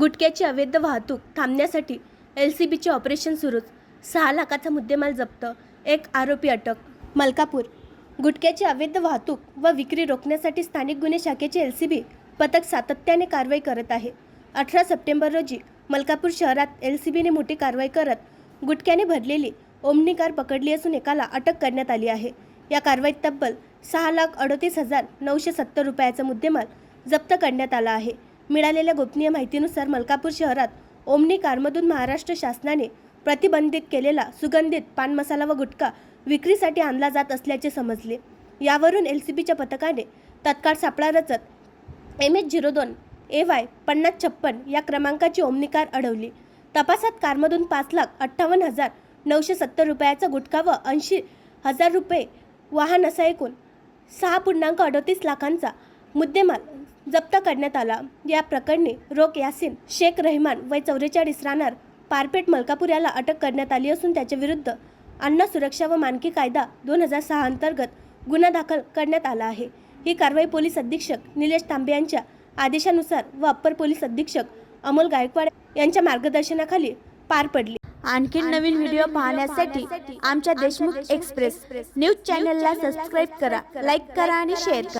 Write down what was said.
गुटख्याची अवैध वाहतूक थांबण्यासाठी एल सी बीचे ऑपरेशन सुरूच. सहा लाखाचा मुद्देमाल जप्त. एक आरोपी अटक. मलकापूर. गुटख्याची अवैध वाहतूक व विक्री रोखण्यासाठी स्थानिक गुन्हे शाखेचे एल सी बी पथक सातत्याने कारवाई करत आहे. अठरा सप्टेंबर रोजी मलकापूर शहरात एल सी बीने मोठी कारवाई करत गुटख्याने भरलेली ओमनी कार पकडली असून एकाला अटक करण्यात आली आहे. या कारवाईत तब्बल सहा लाख अडतीस हजार नऊशे सत्तर रुपयाचा मुद्देमाल जप्त करण्यात आला आहे. मिळालेल्या गोपनीय माहितीनुसार मलकापूर शहरात ओमनी कारमधून महाराष्ट्र शासनाने प्रतिबंधित केलेला सुगंधित पान मसाला व गुटखा विक्रीसाठी आणला जात असल्याचे समजले. यावरून एल सी बीच्या पथकाने तत्काळ सापळा रचत एम एच झिरो दोन ए वाय पन्नास छप्पन या क्रमांकाची ओमनी कार अडवली. तपासात कारमधून पाच लाख अठ्ठावन्न हजार नऊशे सत्तर रुपयाचा गुटखा व ऐंशी हजार रुपये वाहन असा एकूण सहा पूर्णांक अडतीस लाखांचा मुद्देमाल जप्त करण्यात आला. या प्रकरणी रोक यासिन शेख रहमान वय चौवेचाळीस राहणार. पारपेट मलकापूर याला अटक करण्यात आली असून त्याच्या विरुद्ध अन्न सुरक्षा व मानकी कायदा दोन हजार सहा अंतर्गत गुन्हा दाखल करण्यात आला आहे. ही कारवाई पोलीस अधीक्षक निलेश तांबे यांच्या आदेशानुसार व अप्पर पोलीस अधीक्षक अमोल गायकवाड यांच्या मार्गदर्शनाखाली पार पडली. आणखीन नवीन व्हिडिओ पाहण्यासाठी आमच्या देशमुख एक्सप्रेस. न्यूज चॅनलला सबस्क्राईब करा लाईक करा आणि शेअर करा.